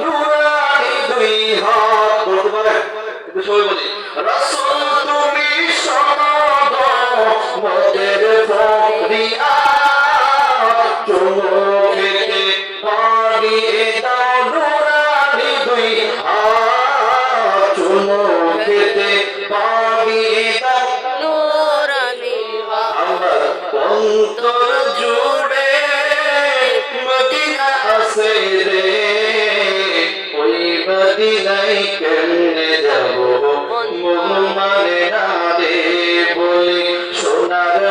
নুরানি দুই হাত। বলতে পারে? একটু সবাই বলি। রাসূল, তুমি দুই হাত। চুমো খেতে পারি দাও নূরানি অন্তর মদিনায় কেমনে যাব? মন মানে না দে বলি সোনার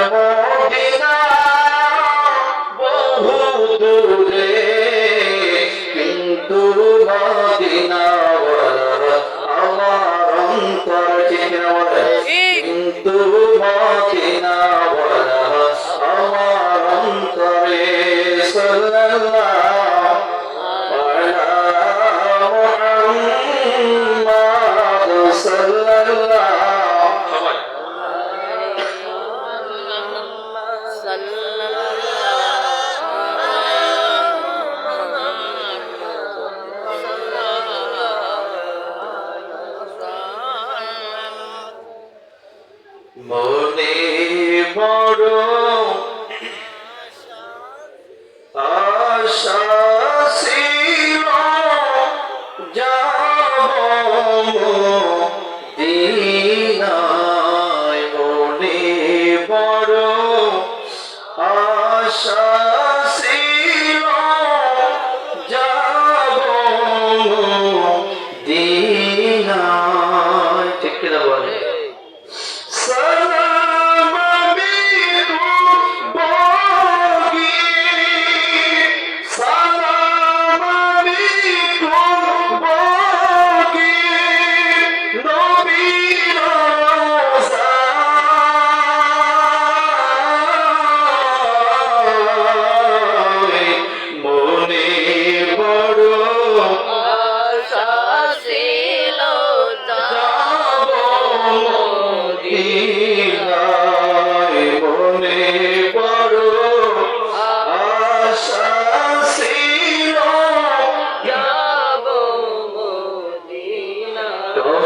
মনে বড় আশা আশা